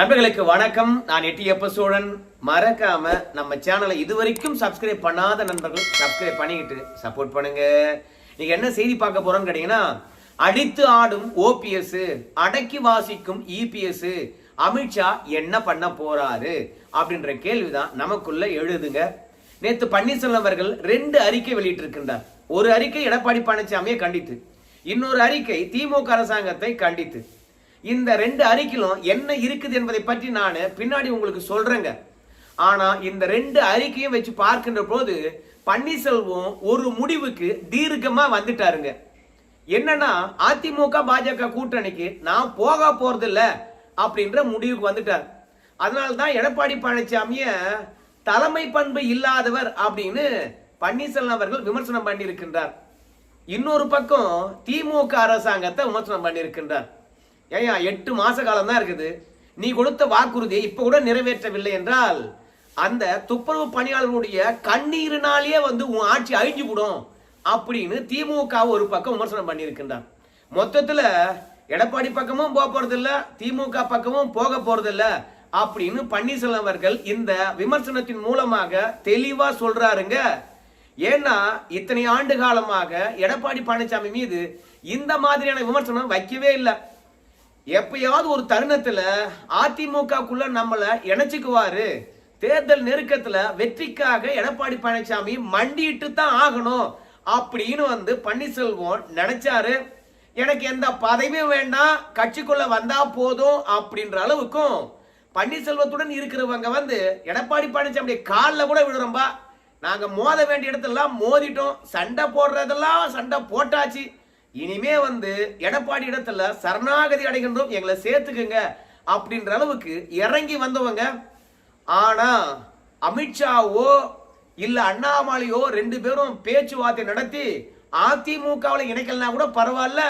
நண்பர்களுக்கு வணக்கம். நான் எட்டியப்ப சோழன். மறக்காம நம்ம சேனலை இதுவரைக்கும் சப்ஸ்கிரைப் பண்ணாத நண்பர்கள் சப்ஸ்கிரைப் பண்ணிக்கிட்டு சப்போர்ட் பண்ணுங்க. நீங்க என்ன செய்தி பார்க்க போறோம்னு கேட்டீங்கன்னா அடித்து ஆடும் ஓபிஎஸ் அடக்கி வாசிக்கும் இபிஎஸ் அமித்ஷா என்ன பண்ண போறாரு அப்படின்ற கேள்விதான் நமக்குள்ள எழுதுங்க. நேத்து பன்னீர்செல்வம் அவர்கள் ரெண்டு அறிக்கை வெளியிட்டிருக்கின்றார். ஒரு அறிக்கை எடப்பாடி பழனிசாமியை கண்டித்து இன்னொரு அறிக்கை திமுக அரசாங்கத்தை கண்டித்து. இந்த ரெண்டு அறிக்கையிலும் என்ன இருக்குது என்பதை பற்றி நான் பின்னாடி உங்களுக்கு சொல்றேங்க. ஆனா இந்த ரெண்டு அறிக்கையும் வச்சு பார்க்கின்ற போது பன்னீர்செல்வம் ஒரு முடிவுக்கு தீர்க்கமா வந்துட்டாருங்க. என்னன்னா அதிமுக பாஜக கூட்டணிக்கு நான் போக போறதில்ல அப்படின்ற முடிவுக்கு வந்துட்டார். அதனால தான் எடப்பாடி பழனிசாமிய தலைமை பண்பு இல்லாதவர் அப்படின்னு பன்னீர்செல்வம் அவர்கள் விமர்சனம் பண்ணியிருக்கின்றார். இன்னொரு பக்கம் திமுக அரசாங்கத்தை விமர்சனம் பண்ணியிருக்கின்றார். ஏயா எட்டு மாச காலம் தான் இருக்குது. நீ கொடுத்த வாக்குறுதியை இப்போ கூட நிறைவேற்றவில்லை என்றால் அந்த துப்புரவு பணியாளர்களுடைய கண்ணீரினாலேயே வந்து உன் ஆட்சி அழிஞ்சு விடும் அப்படின்னு திமுக ஒரு பக்கம் விமர்சனம் பண்ணியிருக்கின்றார் மொத்தத்தில் எடப்பாடி பக்கமும் போக போறதில்ல திமுக பக்கமும் போக போறதில்ல அப்படின்னு பன்னீர்செல்வம் அவர்கள் இந்த விமர்சனத்தின் மூலமாக தெளிவா சொல்றாருங்க. ஏன்னா இத்தனை ஆண்டு காலமாக எடப்பாடி பழனிசாமி மீது இந்த மாதிரியான விமர்சனம் வைக்கவே இல்லை. எப்பயாவது ஒரு தருணத்துல அதிமுகக்குள்ள நம்மள இணைச்சுக்குவாரு. தேர்தல் நெருக்கத்துல வெற்றிக்காக எடப்பாடி பழனிசாமி மண்டிட்டு தான் ஆகணும் அப்படின்னு வந்து பன்னீர்செல்வம் நினைச்சாரு. எனக்கு எந்த பதவியும் வேண்டாம் கட்சிக்குள்ள வந்தா போதும் அப்படின்ற அளவுக்கும் பன்னீர்செல்வத்துடன் இருக்கிறவங்க வந்து எடப்பாடி பழனிசாமி காலில் கூட விழுறோம்பா. நாங்க மோத வேண்டிய இடத்தெல்லாம் மோதிட்டோம். சண்டை போடுறதெல்லாம் சண்டை போட்டாச்சு. இனிமே வந்து எடப்பாடி இடத்துல சரணாகதி அடைகின்றோம் எங்களை சேர்த்துக்குங்க அப்படின்ற அளவுக்கு இறங்கி வந்தவங்க. ஆனா அமித்ஷாவோ இல்ல அண்ணாமலையோ ரெண்டு பேரும் பேச்சுவார்த்தை நடத்தி அதிமுகவில் இணைக்கலனா கூட பரவாயில்ல.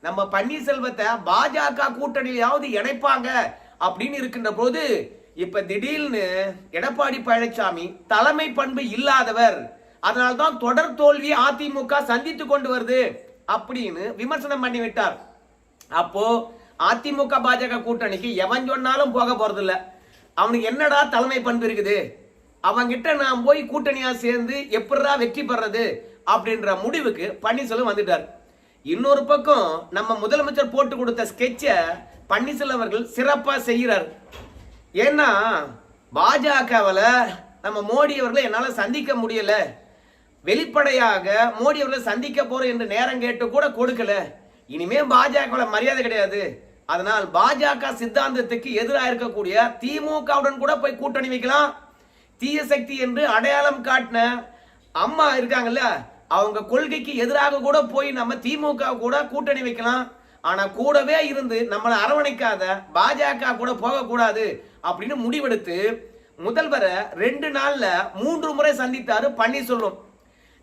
நம்ம பன்னீர்செல்வத்தை பாஜக கூட்டணியிலாவது இணைப்பாங்க அப்படின்னு இருக்கின்ற போது இப்ப திடீர்னு எடப்பாடி பழனிசாமி தலைமை பண்பு இல்லாதவர் அதனால்தான் தொடர் தோல்வி அதிமுக சந்தித்து கொண்டு வருது. அப்படின்னு விமர்சனம் பண்ணி விட்டார். அப்போ அதிமுக பாஜக கூட்டணிக்கு எவன் சொன்னாலும் போக போறது இல்ல அவனுக்கு என்னடா தலைமை பண்பு இருக்குது? அவன்கிட்ட நான் போய் கூட்டணியா சேர்ந்து எப்படிடா வெற்றி பெறது? அப்படின்ற முடிவுக்கு பன்னீர்செல்வம் வந்துட்டார். இன்னொரு பக்கம் நம்ம முதலமைச்சர் போட்டு கொடுத்த ஸ்கெட்சை பன்னீர்செல்வம் அவர்கள் சிறப்பா செய்கிறார். ஏன்னா பாஜகவில் நம்ம மோடி அவர்களை என்னால் சந்திக்க முடியலை. வெளிப்படையாக மோடி அவர்களை சந்திக்க போறோம் என்று நேரம் கேட்டு கூட கொடுக்கல. இனிமே பாஜக மரியாதை கிடையாது. அதனால் பாஜக சித்தாந்தத்துக்கு எதிராக இருக்கக்கூடிய திமுகவுடன் கூட போய் கூட்டணி வைக்கலாம். தீய சக்தி என்று அடையாளம் காட்டின அம்மா இருக்காங்கல்ல அவங்க கொள்கைக்கு எதிராக கூட போய் நம்ம திமுக கூட கூட்டணி வைக்கலாம். ஆனா கூடவே இருந்து நம்மளை அரவணைக்காத பாஜக கூட போகக்கூடாது அப்படின்னு முடிவெடுத்து முதல்வரை ரெண்டு நாள்ல மூன்று முறை சந்தித்தாரு பன்னீர்செல்வம்.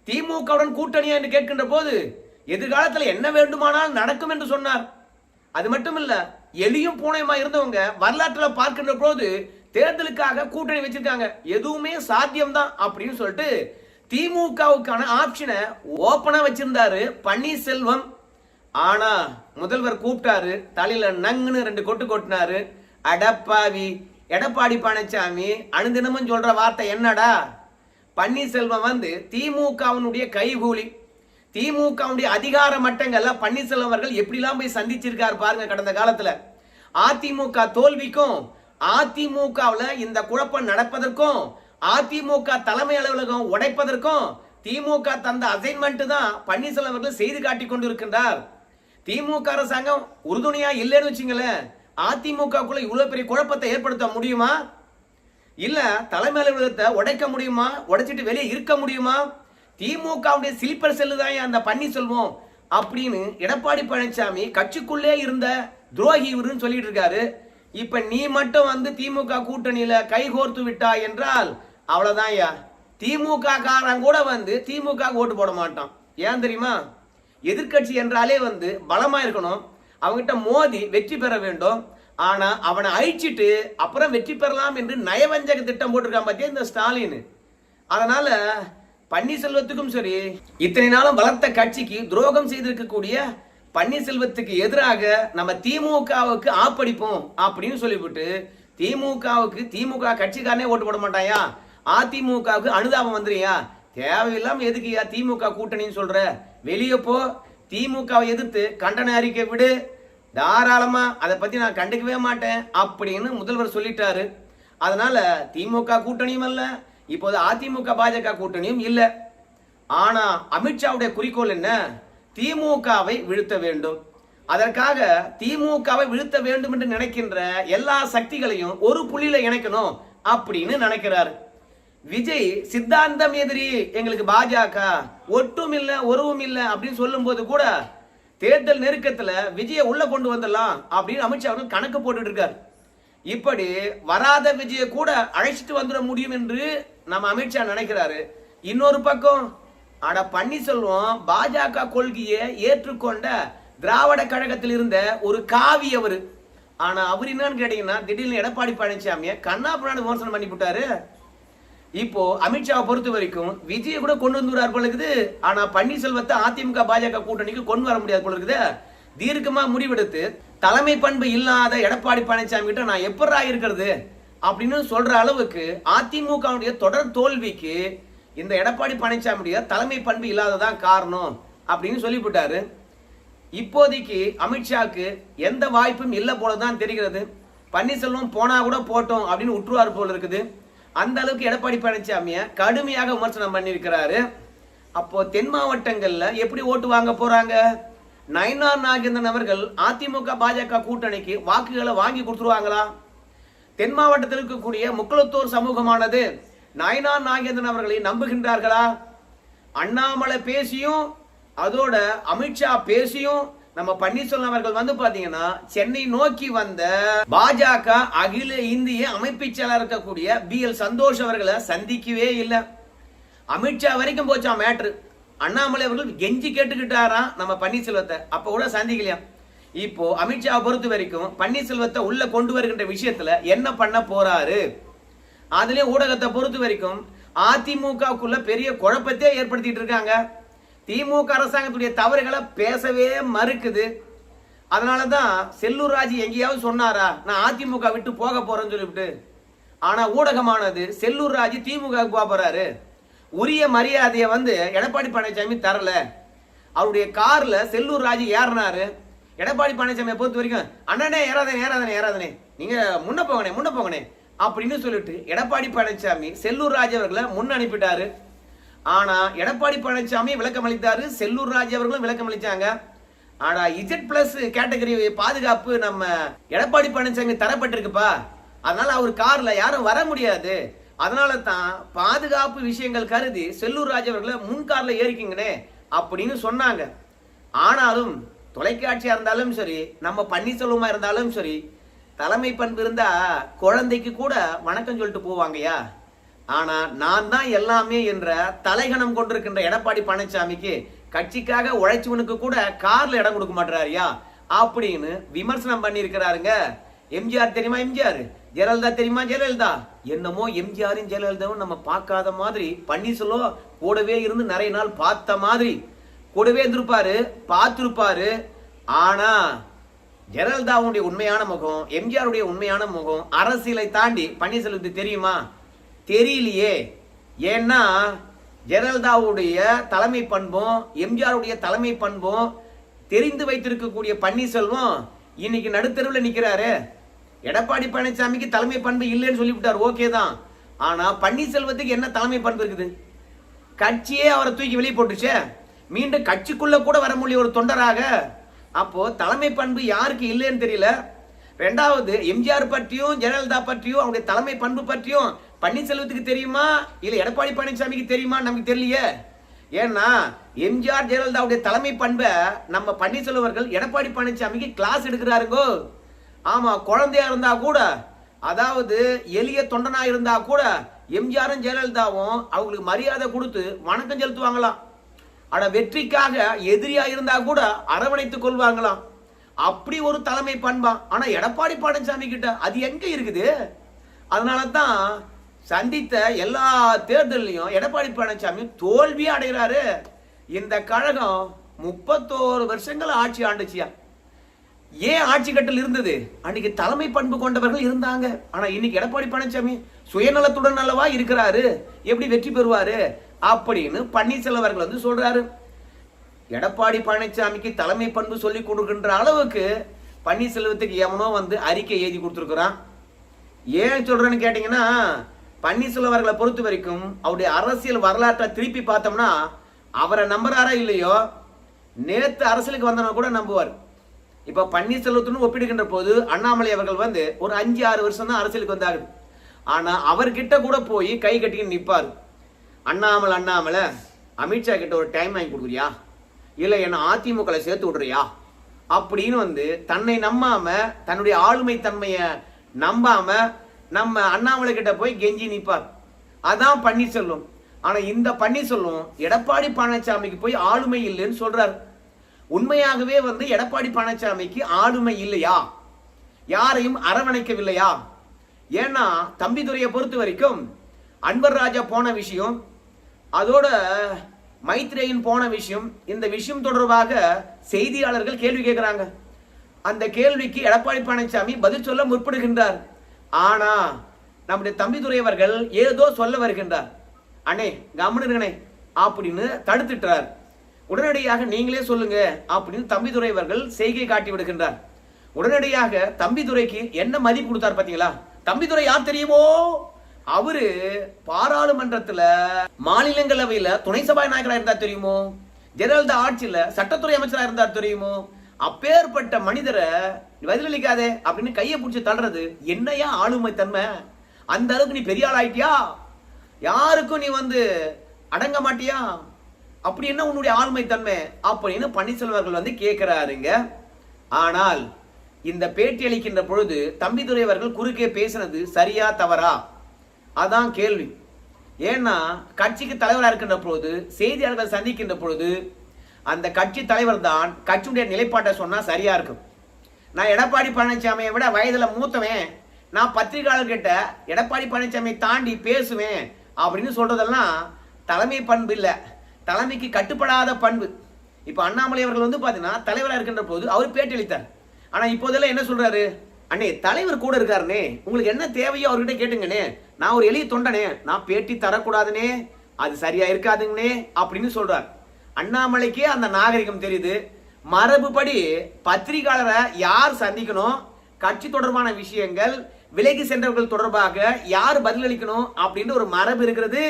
திமுகவுடன் கூட்டணியா என்று கேட்கின்ற போது எதிர்காலத்தில் என்ன வேண்டுமானால் நடக்கும் என்று சொன்னார். அது மட்டும் இல்ல எலியும் பூனையுமா இருந்தவங்க வரலாற்றில் பார்க்கின்ற போது தேர்தலுக்காக கூட்டணி வச்சிருக்காங்க. எதுவுமே சாத்தியம்தான் அப்படின்னு சொல்லிட்டு திமுகவுக்கான ஆப்ஷனை ஓப்பனா வச்சிருந்தாரு பன்னீர்செல்வம். ஆனா முதல்வர் கூப்பிட்டாரு தலையில நங்குன்னு ரெண்டு கொட்டு கொட்டினாரு. அடப்பாவி எடப்பாடி பழனிசாமி அனுதினமும் சொல்ற வார்த்தை என்னடா? பன்னீர்செல்வம் வந்து திமுகவினுடைய கைகூலி. திமுகவுடைய அதிகார மட்டங்கள்ல பன்னீர்செல்வம் அவர்கள் எப்படிலாம் போய் சந்திச்சிருக்காரு பாருங்க கடந்த காலத்துல. அதிமுக தோல்விக்கும் அதிமுகவில் இந்த குழப்பம் நடப்பதற்கும் அதிமுக தலைமை அலுவலகம் உடைப்பதற்கும் திமுக தந்த அசைன்மெண்ட் தான் பன்னீர்செல்வம் அவர்கள் செய்து காட்டி கொண்டிருக்கின்றார். திமுக அரசாங்கம் உறுதுணையா இல்லைன்னு வச்சுங்களேன். அதிமுகக்குள்ள இவ்வளவு பெரிய குழப்பத்தை ஏற்படுத்த முடியுமா? இல்ல தலைமை அலுவலகத்தை உடைக்க முடியுமா? உடைச்சிட்டு வெளியே இருக்க முடியுமா? திமுகவுடைய சிலிப்பர் செல்லு தான் அந்த பன்னீர்செல்வம் அப்படின்னு எடப்பாடி பழனிசாமி கட்சிக்குள்ளே இருந்த துரோகி இவருன்னு சொல்லிட்டு இருக்காரு. இப்ப நீ மட்டும் வந்து திமுக கூட்டணியில கைகோர்த்து விட்டா என்றால் அவ்வளவுதான் ஐயா. திமுக காரன் கூட வந்து திமுக ஓட்டு போட மாட்டான். ஏன் தெரியுமா? எதிர்க்கட்சி என்றாலே வந்து பலமா இருக்கணும். அவங்ககிட்ட மோதி வெற்றி பெற வேண்டும். ஆனா அவனை அழிச்சிட்டு அப்புறம் வெற்றி பெறலாம் என்று நயவஞ்சக திட்டம் போட்டிருக்கான் பார்த்தியா இந்த ஸ்டாலின். அதனால பன்னீர்செல்வத்துக்கும் சரி இத்தனை நாளும் வளர்த்த கட்சிக்கு துரோகம் செய்திருக்கக்கூடிய பன்னீர்செல்வத்துக்கு எதிராக நம்ம திமுகவுக்கு ஆப்படிப்போம் அப்படின்னு சொல்லிவிட்டு திமுகவுக்கு திமுக கட்சிக்காரனே ஓட்டு போட மாட்டாயா? அதிமுகவுக்கு அனுதாபம் வந்துறியா தேவையில்லாம எதுக்குயா திமுக கூட்டணின்னு சொல்ற? வெளியே போ. திமுகவை எதிர்த்து கண்டன அறிக்கை விடு. தாராளமா அதை பத்தி நான் கண்டுக்கவே மாட்டேன் அப்படின்னு முதல்வர் சொல்லிட்டாரு. அதனால திமுக கூட்டணியும் அல்ல இப்போது அதிமுக பாஜக கூட்டணியும் இல்லை. ஆனா அமித்ஷாவுடைய குறிக்கோள் என்ன? திமுகவை வீழ்த்த வேண்டும். அதற்காக திமுகவை வீழ்த்த வேண்டும் என்று நினைக்கின்ற எல்லா சக்திகளையும் ஒரு புள்ளியில இணைக்கணும் அப்படின்னு நினைக்கிறாரு. விஜய் சித்தாந்தம் எதிரி எங்களுக்கு பாஜக ஒட்டும் இல்லை உறவும் இல்லை அப்படின்னு சொல்லும்போது கூட தேர்தல் நெருக்கத்தில் விஜயை உள்ள கொண்டு வந்துடலாம் அப்படின்னு அமித்ஷா அவர்கள் கணக்கு போட்டுட்டு இருக்காரு. இப்படி வராத விஜயை கூட அழைச்சிட்டு வந்துட முடியும் என்று நம்ம அமித்ஷா நினைக்கிறாரு. இன்னொரு பக்கம் ஆனா பன்னீர்செல்வம் பாஜக கொள்கையை ஏற்றுக்கொண்ட திராவிட கழகத்தில் இருந்த ஒரு காவி அவரு. ஆனா அவர் என்னன்னு கேட்டீங்கன்னா திடீர்னு எடப்பாடி பழனிசாமியை கண்ணா பின்னாடி விமர்சனம் பண்ணி விட்டாரு இப்போ அமித்ஷாவை பொறுத்த வரைக்கும் விஜயை கூட கொண்டு வந்துடுறார் போல இருக்குது. ஆனா பன்னீர்செல்வத்தை அதிமுக பாஜக கூட்டணிக்கு கொண்டு வர முடியாது போல இருக்குது. தீர்க்கமா முடிவெடுத்து தலைமை பண்பு இல்லாத எடப்பாடி பழனிசாமி கிட்ட நான் எப்படா இருக்கிறது அப்படின்னு சொல்ற அளவுக்கு அதிமுகவுடைய தொடர் தோல்விக்கு இந்த எடப்பாடி பழனிசாமியுடைய தலைமை பண்பு இல்லாததான் காரணம் அப்படின்னு சொல்லிவிட்டாரு. இப்போதைக்கு அமித்ஷாவுக்கு எந்த வாய்ப்பும் இல்லை போல தான் தெரிகிறது. பன்னீர்செல்வம் போனா கூட போட்டோம் அப்படின்னு உற்றுவார் போல இருக்குது. அந்த அளவுக்கு எடப்பாடி பழனிசாமியை கடுமையாக விமர்சனம் பண்ணியிருக்கிறாரு. அப்போ தென் மாவட்டங்கள்ல எப்படி ஓட்டு வாங்க போறாங்க? நயனார் நாகேந்திரன் அவர்கள் அதிமுக பாஜக கூட்டணிக்கு வாக்குகளை வாங்கி கொடுத்துருவாங்களா? தென் மாவட்டத்தில் இருக்கக்கூடிய முக்குளத்தூர் சமூகமானது நயனார் நாகேந்திரன் அவர்களை நம்புகின்றார்களா? அண்ணாமலை பேசியும் அதோட அமித்ஷா பேசியும் நம்ம பன்னீர்செல்வம் அவர்கள் வந்து பாத்தீங்கன்னா சென்னை நோக்கி வந்த பாஜக அகில இந்திய அமைப்பு செயலர் இருக்கக்கூடிய பி எல் சந்தோஷ் அவர்களை சந்திக்கவே இல்லை. அமித்ஷா வரைக்கும் போச்சா மேட்ரு? அண்ணாமலை அவர்கள் கெஞ்சி கேட்டுக்கிட்டாராம் நம்ம பன்னீர்செல்வத்தை? அப்ப கூட சந்திக்கலையாம் இப்போ அமித்ஷாவை பொறுத்த வரைக்கும் பன்னீர்செல்வத்தை உள்ள கொண்டு வருகின்ற விஷயத்துல என்ன பண்ண போறாரு? அதுலயும் ஊடகத்தை பொறுத்த வரைக்கும் அதிமுகவுக்குள்ள பெரிய குழப்பத்தையே ஏற்படுத்திட்டு இருக்காங்க. திமுக அரசாங்கத்துடைய தவறுகளை பேசவே மறுக்குது. அதனால தான் செல்லூர் ராஜ் எங்கேயாவது சொன்னாரா நான் அதிமுக விட்டு போக போறேன்னு சொல்லிவிட்டு. ஆனா ஊடகமானது செல்லூர் ராஜ் திமுக போக போறாரு. உரிய மரியாதையை வந்து எடப்பாடி பழனிசாமி தரல. அவருடைய கார்ல செல்லூர் ராஜ் ஏறினாரு. எடப்பாடி பழனிசாமியை பொறுத்த வரைக்கும் அண்ணனே ஏறாதனே ஏறாதனே ஏறாதனே நீங்க முன்ன போங்கனே முன்ன போங்கனே அப்படின்னு சொல்லிட்டு எடப்பாடி பழனிசாமி செல்லூர் ராஜ் அவர்களை முன் அனுப்பிட்டாரு. ஆனா எடப்பாடி பழனிசாமி விளக்கம் அளித்தாரு. செல்லூர் ராஜ் அவர்களும் விளக்கம் அளிச்சாங்க. ஆனா இஜெட் பிளஸ் கேட்டகரி பாதுகாப்பு நம்ம எடப்பாடி பழனிசாமி தரப்பட்டிருக்குப்பா. அதனால அவர் கார்ல யாரும் வர முடியாது. அதனால தான் பாதுகாப்பு விஷயங்கள் கருதி செல்லூர் ராஜ் அவர்களை முன் ஏறிக்கிங்கனே அப்படின்னு சொன்னாங்க. ஆனாலும் தொலைக்காட்சியா இருந்தாலும் சரி நம்ம பன்னீர்செல்வமா இருந்தாலும் சரி தலைமை பண்பு இருந்தா குழந்தைக்கு கூட வணக்கம் சொல்லிட்டு போவாங்கயா ஆனா நான் தான் எல்லாமே என்ற தலைகணம் கொண்டிருக்கின்ற எடப்பாடி பழனிசாமிக்கு கட்சிக்காக உழைச்சவனுக்கு கூட கார்ல இடம் கொடுக்க மாட்டாரியா அப்படின்னு விமர்சனம் பண்ணி இருக்கிறாருங்க எம்ஜிஆர் தெரியுமா எம்ஜிஆர்? ஜெயலலிதா தெரியுமா ஜெயலலிதா? என்னமோ எம்ஜிஆரும் ஜெயலலிதாவும் நம்ம பார்க்காத மாதிரி பன்னீர்செல்வம் கூடவே இருந்து நிறைய நாள் பார்த்த மாதிரி. கூடவே இருந்திருப்பாரு பார்த்திருப்பாரு. ஆனா ஜெயலலிதாவுடைய உண்மையான முகம் எம்ஜிஆருடைய உண்மையான முகம் அரசியலை தாண்டி பன்னீர்செல்வத்துக்கு தெரியுமா? தெரியலையே. ஏன்னா ஜெயலலிதாவுடைய தலைமை பண்பும் எம்ஜிஆருடைய தலைமை பண்பும் தெரிந்து வைத்திருக்கக்கூடிய பன்னீர்செல்வம் இன்னைக்கு நடுத்தருவில் நிற்கிறாரு எடப்பாடி பழனிசாமிக்கு தலைமை பண்பு இல்லைன்னு சொல்லிவிட்டார் ஓகே தான். ஆனால் பன்னீர்செல்வத்துக்கு என்ன தலைமை பண்பு இருக்குது? கட்சியே அவரை தூக்கி வெளியே போட்டுச்சே மீண்டும் கட்சிக்குள்ள கூட வர முடிய ஒரு தொண்டராக. அப்போ தலைமை பண்பு யாருக்கு இல்லைன்னு தெரியல. ரெண்டாவது எம்ஜிஆர் பற்றியும் ஜெயலலிதா பற்றியும் அவருடைய தலைமை பண்பு பற்றியும் பன்னீர்செல்வத்துக்கு தெரியுமா? இல்லை எடப்பாடி பழனிசாமிக்கு தெரியுமா? நமக்கு தெரியலையே. ஏன்னா எம்ஜிஆர் ஜெயலலிதாவுடைய தலைமை பண்பை நம்ம பன்னீர்செல்வர்கள் எடப்பாடி பழனிசாமிக்கு கிளாஸ் எடுக்கிறாருங்கோ. ஆமாம் குழந்தையா இருந்தா கூட அதாவது எளிய தொண்டனா இருந்தா கூட எம்ஜிஆரும் ஜெயலலிதாவும் அவங்களுக்கு மரியாதை கொடுத்து வணக்கம் செலுத்துவாங்களாம். ஆனா வெற்றிக்காக எதிரியா இருந்தா கூட அரவணைத்துக் கொள்வாங்களாம். அப்படி ஒரு தலைமை பண்பா. ஆனா எடப்பாடி பழனிசாமி கிட்ட அது எங்க இருக்குது? அதனால தான் சந்தித்த எல்லா தேர்தலையும் எடப்பாடி பழனிசாமி தோல்வி அடைகிறாரு. இந்த கழகம் முப்பத்தோரு வருஷங்கள் ஆட்சி ஆண்டுச்சியா? ஏன் ஆட்சி கட்டல் இருந்தது? அன்னைக்கு தலைமை பண்பு கொண்டவர்கள் இருந்தாங்க. ஆனா இன்னைக்கு எடப்பாடி பழனிசாமி சுயநலத்துடன் அல்லவா இருக்கிறாரு? எப்படி வெற்றி பெறுவாரு? அப்படின்னு பன்னீர்செல்வம் அவர்கள் வந்து சொல்றாரு. எடப்பாடி பழனிசாமிக்கு தலைமை பண்பு சொல்லி கொடுக்கின்ற அளவுக்கு பன்னீர்செல்வத்துக்கு எவனோ வந்து அறிக்கை எழுதி கொடுத்துருக்குறான். ஏன் சொல்றேன்னு கேட்டீங்கன்னா பன்னீர்செல்வம் அவர்களை பொறுத்த வரைக்கும் அவருடைய அரசியல் வரலாற்றை திருப்பி பார்த்தோம்னா அவரை நம்புறாரா இல்லையோ நேற்று அரசியலுக்கு வந்தவங்க கூட நம்புவார். இப்போ பன்னீர்செல்வத்துடன் ஒப்பிடுகின்ற போது அண்ணாமலை அவர்கள் வந்து ஒரு அஞ்சு ஆறு வருஷம் தான் அரசியலுக்கு வந்தாரு. ஆனால் அவர்கிட்ட கூட போய் கை கட்டிக்கிட்டு நிற்பார். அண்ணாமலை அண்ணாமலை அமித்ஷா கிட்ட ஒரு டைம் வாங்கி கொடுக்குறியா? இல்லை என்னை அதிமுகவில் சேர்த்து விடுறியா? அப்படின்னு வந்து தன்னை நம்பாம தன்னுடைய ஆளுமை தன்மையை நம்பாம நம்ம அண்ணாமலை கிட்ட போய் கெஞ்சி நிற்பார் அதான் பன்னீர்செல்வம். ஆனா இந்த பன்னீர்செல்வம் எடப்பாடி பழனிசாமிக்கு போய் ஆளுமை இல்லைன்னு சொல்றார். உண்மையாகவே வந்து எடப்பாடி பழனிசாமிக்கு ஆளுமை இல்லையா? யாரையும் அரவணைக்கவில்லையா? ஏன்னா தம்பிதுரையை பொறுத்த வரைக்கும் அன்வர் ராஜா போன விஷயம் அதோட மைத்ரேயின் போன விஷயம் இந்த விஷயம் தொடர்பாக செய்தியாளர்கள் கேள்வி கேட்கிறாங்க. அந்த கேள்விக்கு எடப்பாடி பழனிசாமி பதில் சொல்ல முற்படுகின்றார். ஆனா நம்முடைய தம்பிதுரையவர்கள் ஏதோ சொல்ல வருகின்றார். அண்ணே கவனிருங்கண்ணே அப்படின்னு தடுத்துட்டார். உடனடியாக நீங்களே சொல்லுங்க அப்படின்னு தம்பிதுரையவர்கள் செய்கை காட்டி விடுகின்றார். உடனடியாக தம்பிதுரைக்கு என்ன மதிப்பு கொடுத்தார் பாத்தீங்களா தம்பிதுரை யார் தெரியுமோ? அவரு பாராளுமன்றத்துல மாநிலங்களவையில துணை சபாநாயகரா இருந்தா தெரியுமோ? ஜெயலலிதா ஆட்சியில சட்டத்துறை அமைச்சரா இருந்தா தெரியுமோ? அப்பேற்பட்ட மனிதரை பதிலளிக்காதே அப்படின்னு கையை பிடிச்சி தள்ளுறது என்னையா ஆளுமை தன்மை அந்த அளவுக்கு நீ பெரிய ஆள் ஆயிட்டியா யாருக்கும் நீ வந்து அடங்க மாட்டியா? அப்படி என்ன உன்னுடைய ஆளுமை தன்மை அப்படின்னு பன்னீர்செல்வர்கள் வந்து கேட்கிறாருங்க ஆனால் இந்த பேட்டி அளிக்கின்ற பொழுது தம்பிதுரை அவர்கள் குறுக்கே பேசினது சரியா தவறா? அதான் கேள்வி. ஏன்னா கட்சிக்கு தலைவராக இருக்கின்ற பொழுது செய்தியாளர்கள் சந்திக்கின்ற பொழுது அந்த கட்சி தலைவர் தான் கட்சியுடைய நிலைப்பாட்டை சொன்னால் சரியாக இருக்கும். நான் எடப்பாடி பழனிசாமியை விட வயதில் மூத்தவன். நான் பத்திரிகையாளர்கிட்ட எடப்பாடி பழனிசாமியை தாண்டி பேசுவேன் அப்படின்னு சொல்கிறதெல்லாம் தலைமை பண்பு இல்லை. தலைமைக்கு கட்டுப்படாத பண்பு. இப்போ அண்ணாமலை அவர்கள் வந்து பார்த்தீங்கன்னா தலைவராக இருக்கின்ற போது அவர் பேட்டி அளித்தார். ஆனால் இப்போதெல்லாம் என்ன சொல்கிறாரு அண்ணே தலைவர் கூட இருக்காருனே. உங்களுக்கு என்ன தேவையோ அவர்கிட்ட கேட்டுங்கண்ணே. நான் ஒரு எளிய தொண்டனே. நான் பேட்டி தரக்கூடாதுனே. அது சரியா இருக்காதுங்கண்ணே அப்படின்னு சொல்றார். அண்ணாமலைக்கே அந்த நாகரிகம் தெரியுது. மரபுபடி பத்திரிகையாளரை யார் சந்திக்கணும்? கட்சி தொடர்பான விஷயங்கள் விலகி சென்றவர்கள் தொடர்பாக யார் பதிலளிக்கணும் அப்படின்னு ஒரு மரபு இருக்கிறது.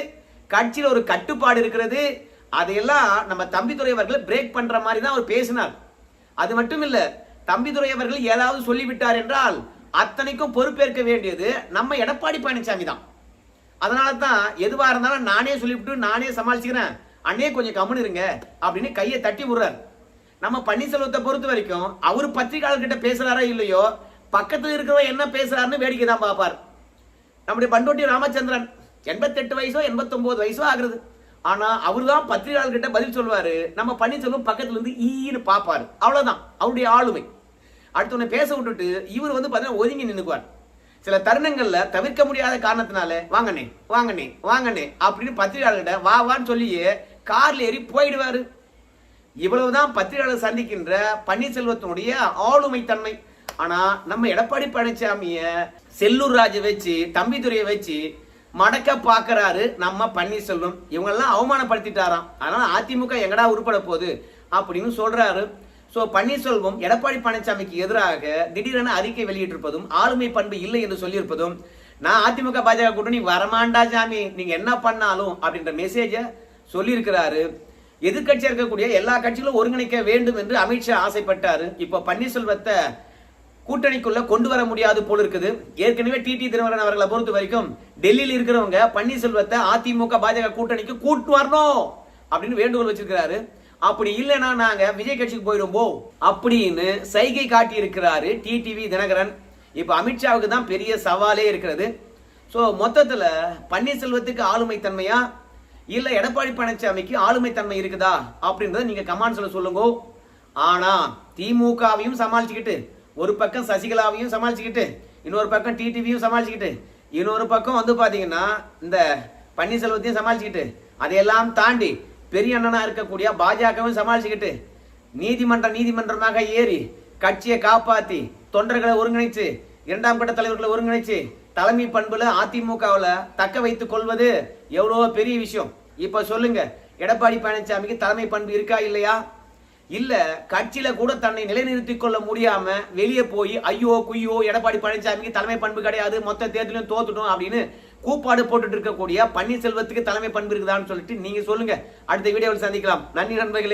கட்சியில் ஒரு கட்டுப்பாடு இருக்கிறது. அதையெல்லாம் நம்ம தம்பித்துறை அவர்கள் பிரேக் பண்ற மாதிரி தான் அவர் பேசினார். அது மட்டும் இல்ல தம்பிதுரை அவர்கள் ஏதாவது சொல்லிவிட்டார் என்றால் அத்தனைக்கும் பொறுப்பேற்க வேண்டியது நம்ம எடப்பாடி பழனிசாமி தான். அதனால தான் எதுவாக இருந்தாலும் நானே சொல்லிவிட்டு நானே சமாளிச்சுக்கிறேன். அண்ணே கொஞ்சம் கம்மனு இருங்க அப்படின்னு கையை தட்டி விடுறாரு. நம்ம பன்னீர்செல்வத்தை பொறுத்த வரைக்கும் அவர் பத்திரிகையாளர்கிட்ட பேசுறாரா இல்லையோ பக்கத்தில் இருக்கிறவன் என்ன பேசுறாருன்னு வேடிக்கை தான் பார்ப்பார். நம்முடைய பண்டோட்டி ராமச்சந்திரன் எண்பத்தெட்டு வயசோ எண்பத்தொம்போது வயசோ ஆகுறது. ஆனால் அவர் தான் பத்திரிகையாளர்கிட்ட பதில் சொல்வார் நம்ம பன்னீர்செல்வம் பக்கத்துல இருந்து ஈன்னு பார்ப்பாரு. அவ்வளோதான் அவருடைய ஆளுமை. அடுத்தவனை பேச விட்டுட்டு இவர் வந்து பார்த்தீங்கன்னா ஒதுங்கி நின்றுக்குவார் சில தருணங்களில் தவிர்க்க முடியாத காரணத்தினால வாங்கண்ணே வாங்கண்ணே வாங்கண்ணே அப்படின்னு பத்திரிகையாளர்கிட்ட வா வான்னு சொல்லியே கார்ல ஏறி போயிடுவாரு. இவ்வளவுதான் பத்திரிகையாளர் சந்திக்கின்ற பன்னீர்செல்வத்தினுடைய ஆளுமை தன்மை ஆனா நம்ம எடப்பாடி பழனிசாமிய செல்லூர் ராஜை வச்சு தம்பிதுரையை வச்சு மடக்க பாக்குறாரு நம்ம பன்னீர்செல்வம். இவங்கெல்லாம் அவமானப்படுத்திட்டாராம். அதனால அதிமுக எங்கடா உருப்பட போகுது அப்படின்னு சொல்றாரு. ஸோ பன்னீர்செல்வம் எடப்பாடி பழனிசாமிக்கு எதிராக திடீரென அறிக்கை வெளியிட்டிருப்பதும் ஆளுமை பண்பு இல்லை என்று சொல்லியிருப்பதும் நான் அதிமுக பாஜக கூட்டணி வரமாண்டா சாமி நீங்க என்ன பண்ணாலும் அப்படின்ற மெசேஜை சொல்லியிருக்கிறாரு. எதிர்கட்சியாக இருக்கக்கூடிய எல்லா கட்சிகளும் ஒருங்கிணைக்க வேண்டும் என்று அமித்ஷா ஆசைப்பட்டார். இப்போ பன்னீர்செல்வத்தை கூட்டணிக்குள்ள கொண்டு வர முடியாது போல இருக்குது. ஏற்கனவே டிடி தினகரன் அவர்களை பொறுத்த வரைக்கும் டெல்லியில் இருக்கிறவங்க பன்னீர்செல்வத்தை அதிமுக பாஜக கூட்டணிக்கு கூட்டு வரணும் அப்படின்னு வேண்டுகோள் வச்சிருக்கிறாரு. அப்படி இல்லைன்னா நாங்க விஜய் கட்சிக்கு போயிடுவோம் அப்படின்னு சைகை காட்டி இருக்கிறாரு டிடிவி தினகரன். இப்ப அமித்ஷாவுக்கு தான் பெரிய சவாலே இருக்கிறது. ஸோ மொத்தத்தில் பன்னீர்செல்வத்துக்கு ஆளுமை தன்மையா இல்ல எடப்பாடி பழனிசாமிக்கு ஆளுமை தன்மை இருக்குதா? அப்படின்றத நீங்க சொல்ல சொல்லுங்க. ஆனா திமுகவையும் சமாளிச்சுக்கிட்டு ஒரு பக்கம் சசிகலாவையும் சமாளிச்சுக்கிட்டு இன்னொரு பக்கம் டிடிவியும் சமாளிச்சுக்கிட்டு இன்னொரு பக்கம் வந்து பாத்தீங்கன்னா இந்த பன்னீர்செல்வத்தையும் சமாளிச்சுக்கிட்டு அதையெல்லாம் தாண்டி பெரிய அண்ணனா இருக்கக்கூடிய பாஜகவும் சமாளிச்சுக்கிட்டு நீதிமன்ற நீதிமன்றமாக ஏறி கட்சியை காப்பாத்தி தொண்டர்களை ஒருங்கிணைச்சு இரண்டாம் கட்ட தலைவர்களை ஒருங்கிணைச்சு தலைமை பண்புல அதிமுகவில் தக்க வைத்துக் கொள்வது எவ்வளோ பெரிய விஷயம்? இப்போ சொல்லுங்க எடப்பாடி பழனிசாமிக்கு தலைமை பண்பு இருக்கா இல்லையா? இல்ல கட்சியில கூட தன்னை நிலைநிறுத்திக் கொள்ள முடியாம வெளியே போய் ஐயோ குய்யோ எடப்பாடி பழனிசாமிக்கு தலைமை பண்பு கிடையாது மொத்த தேர்தலையும் தோத்துட்டோம் அப்படின்னு கூப்பாடு போட்டுட்டு இருக்கக்கூடிய பன்னீர்செல்வத்துக்கு தலைமை பண்பு இருக்குதான்னு சொல்லிட்டு நீங்க சொல்லுங்க. அடுத்த வீடியோவில் சந்திக்கலாம். நன்றி நண்பர்களே.